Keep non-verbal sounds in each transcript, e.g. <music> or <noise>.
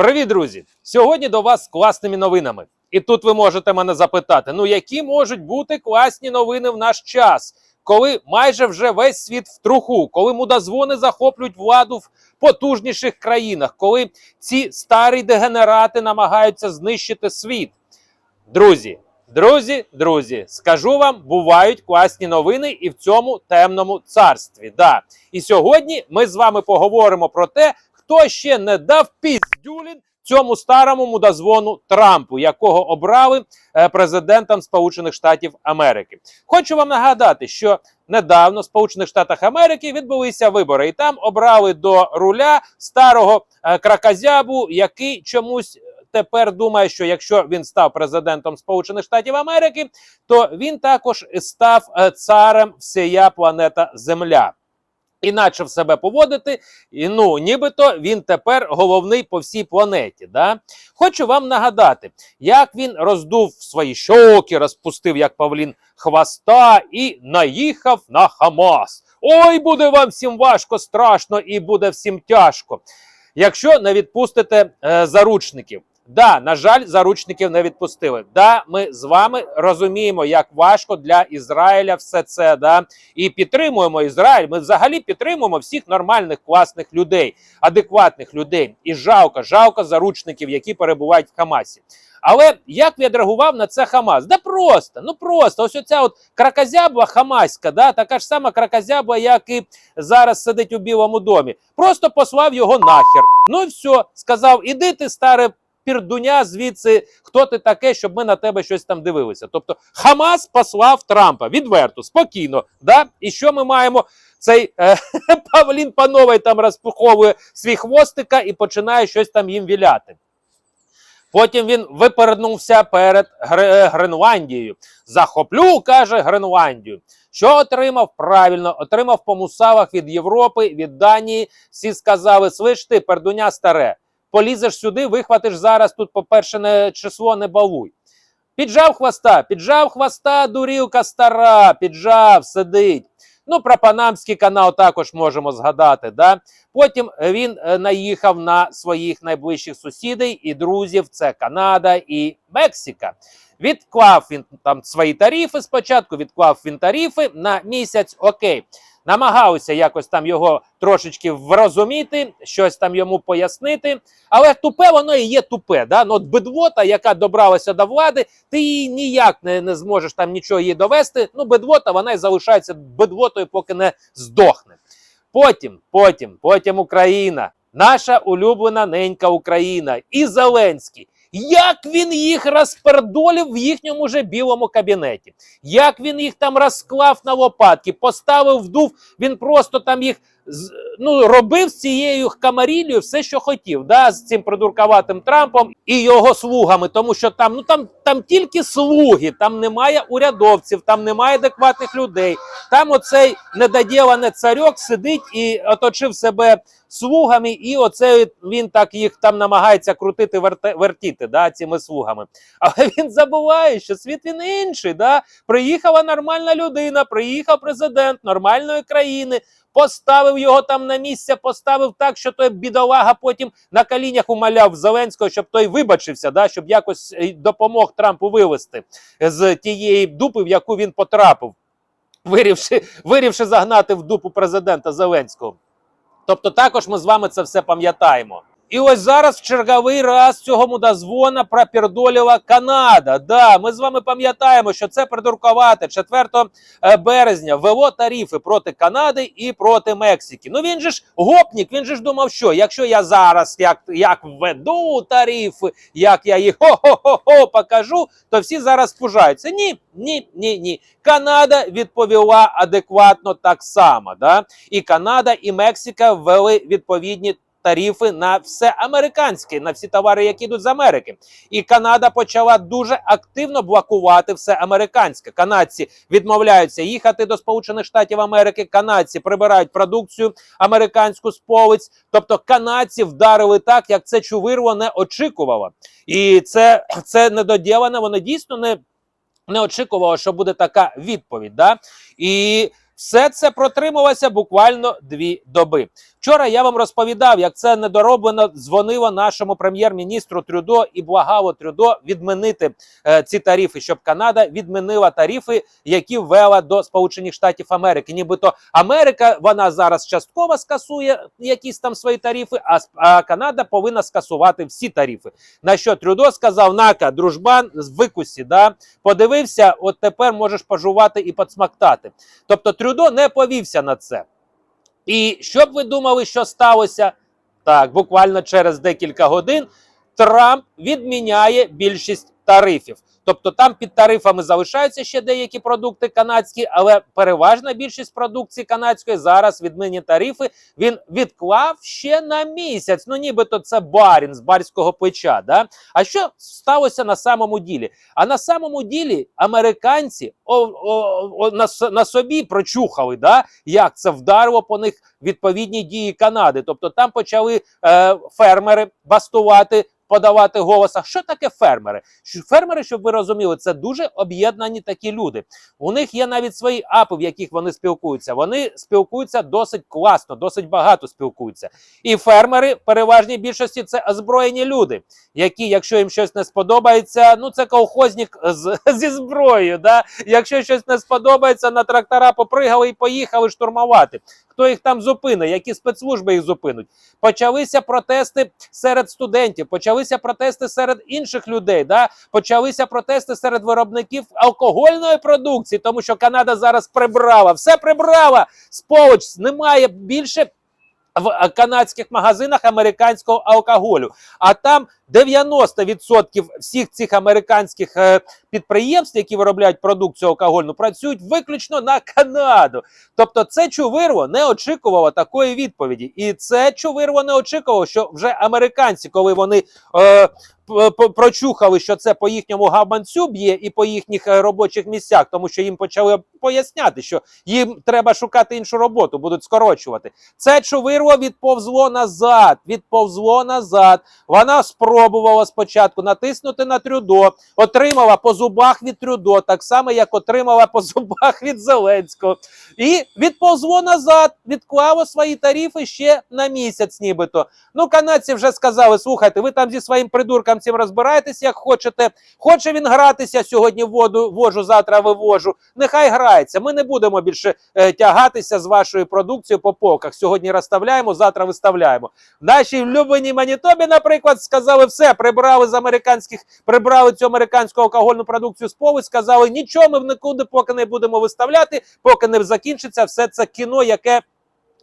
Привіт, друзі! Сьогодні до вас з класними новинами. І тут ви можете мене запитати: ну які можуть бути класні новини в наш час, коли майже вже весь світ в труху, коли мудозвони захоплюють владу в потужніших країнах, коли ці старі дегенерати намагаються знищити світ. Друзі, друзі, друзі, скажу вам, бувають класні новини і в цьому темному царстві. Да. І сьогодні ми з вами поговоримо про те, хто ще не дав піздюлін цьому старому мудозвону Трампу, якого обрали е, президентом Сполучених Штатів Америки. Хочу вам нагадати, що недавно в Сполучених Штатах Америки відбулися вибори, і там обрали до руля старого е, кракозябу, який чомусь. Тепер думає, що якщо він став президентом Сполучених Штатів Америки, то він також став е, царем всія планета Земля. І почав себе поводити, і ну нібито він тепер головний по всій планеті. Да? Хочу вам нагадати, як він роздув свої щоки, розпустив як Павлін хвоста і наїхав на Хамас. Ой, буде вам всім важко, страшно і буде всім тяжко. Якщо не відпустите е, заручників. Да, на жаль, заручників не відпустили. Да, ми з вами розуміємо, як важко для Ізраїля все це. Да, і підтримуємо Ізраїль. Ми взагалі підтримуємо всіх нормальних, класних людей, адекватних людей. І жалко, жалко заручників, які перебувають в Хамасі. Але як відреагував на це Хамас? Да просто, ну просто ось оця от кракозябла хамаська, да, така ж сама кракозябла, як і зараз сидить у Білому домі. Просто послав його нахер. Ну і все, сказав: іди ти, старе пірдуня, звідси хто ти таке, щоб ми на тебе щось там дивилися. Тобто Хамас послав Трампа відверто, спокійно. Да? І що ми маємо? Цей е, <laughs> Павлін Пановий там розпуховує свій хвостика і починає щось там їм віляти. Потім він випереднувся перед Гр- Гренландією. Захоплю, каже Гренландію. Що отримав? Правильно, отримав по мусавах від Європи, від Данії. Всі сказали: слиш ти, пердуня старе, полізеш сюди, вихватиш зараз тут, по-перше, не число не балуй. Піджав хвоста, піджав хвоста, дурілка стара, піджав, сидить. Ну, про Панамський канал також можемо згадати. Да? Потім він е, наїхав на своїх найближчих сусідей і друзів: це Канада і Мексика. Відклав він там свої тарифи спочатку, відклав він тарифи на місяць. Окей. Намагався якось там його трошечки врозуміти, щось там йому пояснити. Але тупе воно і є тупе. Да? Ну, от бедвота, яка добралася до влади, ти її ніяк не, не зможеш там нічого її довести. Ну, бедвота, вона і залишається бедвотою, поки не здохне. Потім, потім, потім Україна, наша улюблена ненька Україна і Зеленський. Як він їх розпердолів в їхньому же білому кабінеті, як він їх там розклав на лопатки, поставив вдув, він просто там їх ну, робив з цією камаріллю все, що хотів, да, з цим придуркуватим Трампом і його слугами, тому що там, ну, там, там тільки слуги, там немає урядовців, там немає адекватних людей. Там оцей недоділений царьок сидить і оточив себе слугами, і оце він так їх там намагається крутити, вертіти да, цими слугами. Але він забуває, що світ він інший. Да? Приїхала нормальна людина, приїхав президент нормальної країни, поставив його там на місце, поставив так, що той бідолага потім на колінях умаляв Зеленського, щоб той вибачився, да? щоб якось е, допомог Трампу вивести з тієї дупи, в яку він потрапив, вирівши, вирівши загнати в дупу президента Зеленського. Тобто також ми з вами це все пам'ятаємо. І ось зараз в черговий раз цього мудозвона пропердоліла Канада. Да, ми з вами пам'ятаємо, що це придуркувати 4 е, березня ввело тарифи проти Канади і проти Мексики. Ну він же ж гопнік, він же ж думав, що якщо я зараз як, як введу тарифи, як я їх хо-хо-хо покажу, то всі зараз спужаються. Ні, ні, ні, ні. Канада відповіла адекватно так само. Да? І Канада, і Мексика ввели відповідні. Тарифи на все американське, на всі товари, які йдуть з Америки, і Канада почала дуже активно блокувати все американське. Канадці відмовляються їхати до Сполучених Штатів Америки. Канадці прибирають продукцію американську з полиць. Тобто канадці вдарили так, як це чувирло не очікувало. І це, це недоділене, воно дійсно не, не очікувало, що буде така відповідь. Да? І Все це протрималося буквально дві доби. Вчора я вам розповідав, як це недороблено дзвонило нашому прем'єр-міністру Трюдо і благало Трюдо відмінити е, ці тарифи, щоб Канада відмінила тарифи, які ввела до Сполучених Штатів Америки. Нібито Америка вона зараз частково скасує якісь там свої тарифи, а, а Канада повинна скасувати всі тарифи. На що Трюдо сказав: Нака, дружбан, з викусі, да подивився, от тепер можеш пожувати і подсмактати. Тобто Трюдо не повівся на це. І що б ви думали, що сталося? Так, буквально через декілька годин Трамп відміняє більшість тарифів. Тобто там під тарифами залишаються ще деякі продукти канадські, але переважна більшість продукції канадської зараз відмінні тарифи. Він відклав ще на місяць. Ну, нібито це барін з барського плеча. Да? А що сталося на самому ділі? А на самому ділі американці о, о, о, на, на собі прочухали, да? як це вдарило по них відповідні дії Канади. Тобто там почали е, фермери бастувати. Подавати голоса. Що таке фермери? Фермери, щоб ви розуміли, це дуже об'єднані такі люди. У них є навіть свої апи, в яких вони спілкуються. Вони спілкуються досить класно, досить багато спілкуються. І фермери, в переважній більшості, це озброєні люди, які, якщо їм щось не сподобається, ну це колхозник з, <laughs> зі зброєю. Да? Якщо щось не сподобається, на трактора попригали і поїхали штурмувати. Хто їх там зупинить, які спецслужби їх зупинуть? Почалися протести серед студентів, почалися протести серед інших людей. Да? Почалися протести серед виробників алкогольної продукції, тому що Канада зараз прибрала, все прибрала. Сполоч немає більше. В канадських магазинах американського алкоголю, а там 90% всіх цих американських е, підприємств, які виробляють продукцію алкогольну, працюють виключно на Канаду. Тобто, це чувирво не очікувало такої відповіді, і це чувирво не очікувало, що вже американці, коли вони е, прочухали, що це по їхньому гаманцю б'є і по їхніх е, робочих місцях, тому що їм почали поясняти, що їм треба шукати іншу роботу, будуть скорочувати. Це чувирво відповзло назад, відповзло назад. Вона спробувала спочатку натиснути на Трюдо, отримала по зубах від Трюдо, так само як отримала по <laughs> зубах від Зеленського. І відповзло назад, відклало свої тарифи ще на місяць, нібито. Ну, канадці вже сказали: слухайте, ви там зі своїм придурком цим розбираєтесь, як хочете. Хоче він гратися сьогодні воду вожу, завтра вивожу. Нехай грається. Ми не будемо більше е, тягатися з вашою продукцією по полках. Сьогодні розставляємо, завтра виставляємо. Наші влюблені Манітобі, наприклад, сказали все, прибрали з американських, прибрали цю американську алкогольну продукцію з полиць, сказали, нічого ми в нікуди поки не будемо виставляти, поки не закінчиться все це кіно, яке.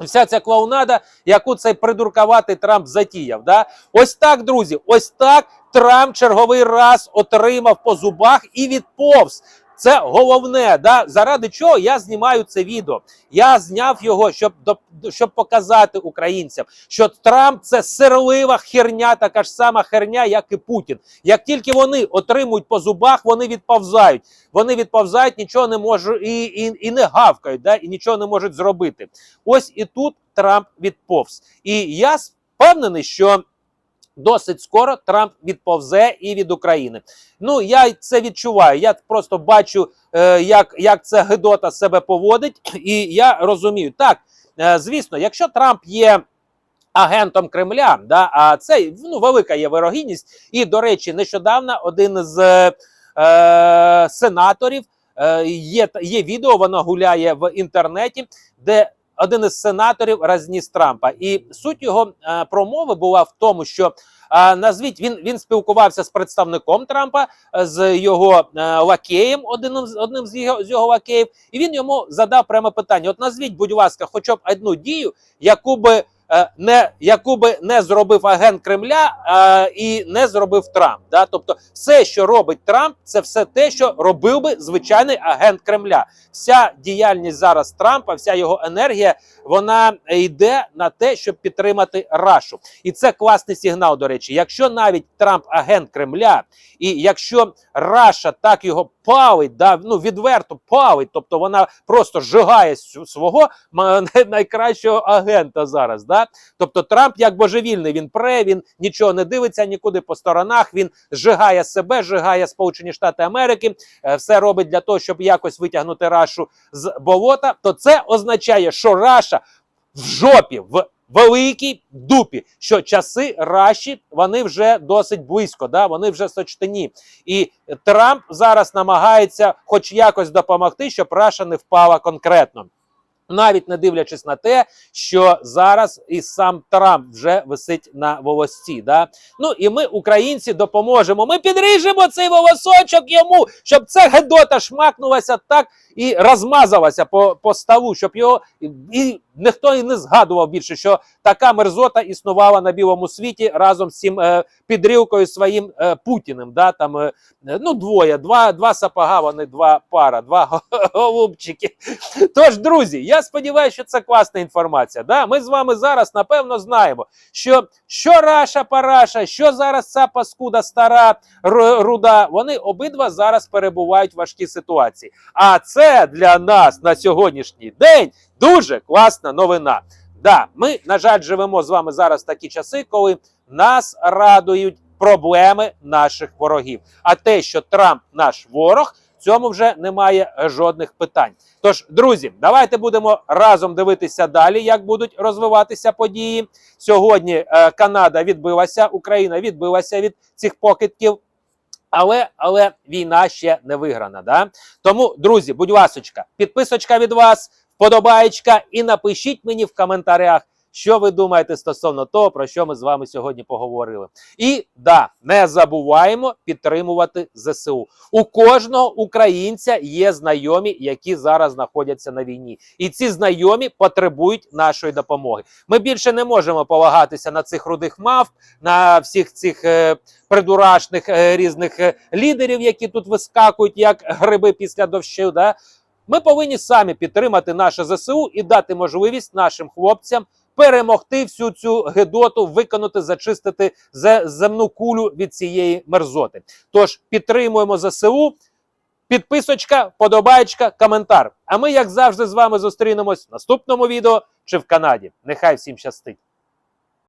Вся ця клоунада, яку цей придуркуватий Трамп затіяв. Да? Ось так, друзі, ось так Трамп черговий раз отримав по зубах і відповз. Це головне, да? заради чого я знімаю це відео. Я зняв його, щоб до- щоб показати українцям, що Трамп це сирлива херня, така ж сама херня, як і Путін. Як тільки вони отримують по зубах, вони відповзають. Вони відповзають, нічого не можуть і, і, і не гавкають, да? і нічого не можуть зробити. Ось і тут Трамп відповз. І я впевнений, що. Досить скоро Трамп відповзе і від України. Ну я це відчуваю. Я просто бачу, е, як, як це Гедота себе поводить, і я розумію. Так, е, звісно, якщо Трамп є агентом Кремля, да, а це ну, велика є вирогідність. І, до речі, нещодавно один з е, сенаторів е, є, є відео, воно гуляє в інтернеті, де один із сенаторів разніс Трампа. І суть його е, промови була в тому, що е, назвіть він, він спілкувався з представником Трампа, е, з його е, лакеєм, одним, з- одним з його, з його лакеїв, і він йому задав пряме питання: от назвіть, будь ласка, хоча б одну дію, яку би. Е, Не яку би не зробив агент Кремля е, і не зробив Трамп. Да? Тобто, все, що робить Трамп, це все те, що робив би звичайний агент Кремля. Вся діяльність зараз Трампа, вся його енергія, вона йде на те, щоб підтримати Рашу. І це класний сигнал. До речі, якщо навіть Трамп агент Кремля, і якщо Раша так його палить, да, ну відверто палить, тобто вона просто зжигає сю- свого <laughs> найкращого агента зараз. Да? Тобто Трамп як божевільний, він пре, він нічого не дивиться нікуди по сторонах. Він зжигає себе, зжигає Сполучені Штати Америки, е, все робить для того, щоб якось витягнути Рашу з болота. То це означає, що Раша в жопі, в великій дупі, що часи Раші вони вже досить близько, да? вони вже сочтені. І Трамп зараз намагається, хоч якось допомогти, щоб Раша не впала конкретно. Навіть не дивлячись на те, що зараз і сам Трамп вже висить на волосці. Да? Ну і ми, українці, допоможемо. Ми підріжемо цей волосочок йому, щоб ця гедота шмакнулася так і розмазалася по, по ставу, щоб його і, і ніхто і не згадував більше, що така мерзота існувала на білому світі разом з цим е, підрілкою своїм е, Путіним. Да? Там, е, ну, двоє, два, два сапога, вони два пара, два <laughs> голубчики. Тож, друзі, я сподіваюся, що це класна інформація. Да? Ми з вами зараз напевно знаємо, що що Раша Параша, що зараз ця паскуда стара руда, вони обидва зараз перебувають в важкій ситуації. А це для нас на сьогоднішній день дуже класна новина. Да, ми, на жаль, живемо з вами зараз в такі часи, коли нас радують проблеми наших ворогів. А те, що Трамп наш ворог, цьому вже немає жодних питань. Тож, друзі, давайте будемо разом дивитися далі, як будуть розвиватися події. Сьогодні е, Канада відбилася, Україна відбилася від цих покидьків. Але, але війна ще не виграна. Да? Тому, друзі, будь ласочка, підписочка від вас, вподобаєчка, і напишіть мені в коментарях, що ви думаєте стосовно того, про що ми з вами сьогодні поговорили. І да, не забуваємо підтримувати ЗСУ. У кожного українця є знайомі, які зараз знаходяться на війні, і ці знайомі потребують нашої допомоги. Ми більше не можемо полагатися на цих рудих мав, на всіх цих е, придурашних е, різних е, лідерів, які тут вискакують як гриби після дощів. Да? Ми повинні самі підтримати наше ЗСУ і дати можливість нашим хлопцям перемогти всю цю гедоту, виконати, зачистити зе- земну кулю від цієї мерзоти. Тож підтримуємо ЗСУ. Підписочка, подобаєчка, коментар. А ми, як завжди, з вами зустрінемось в наступному відео чи в Канаді. Нехай всім щастить!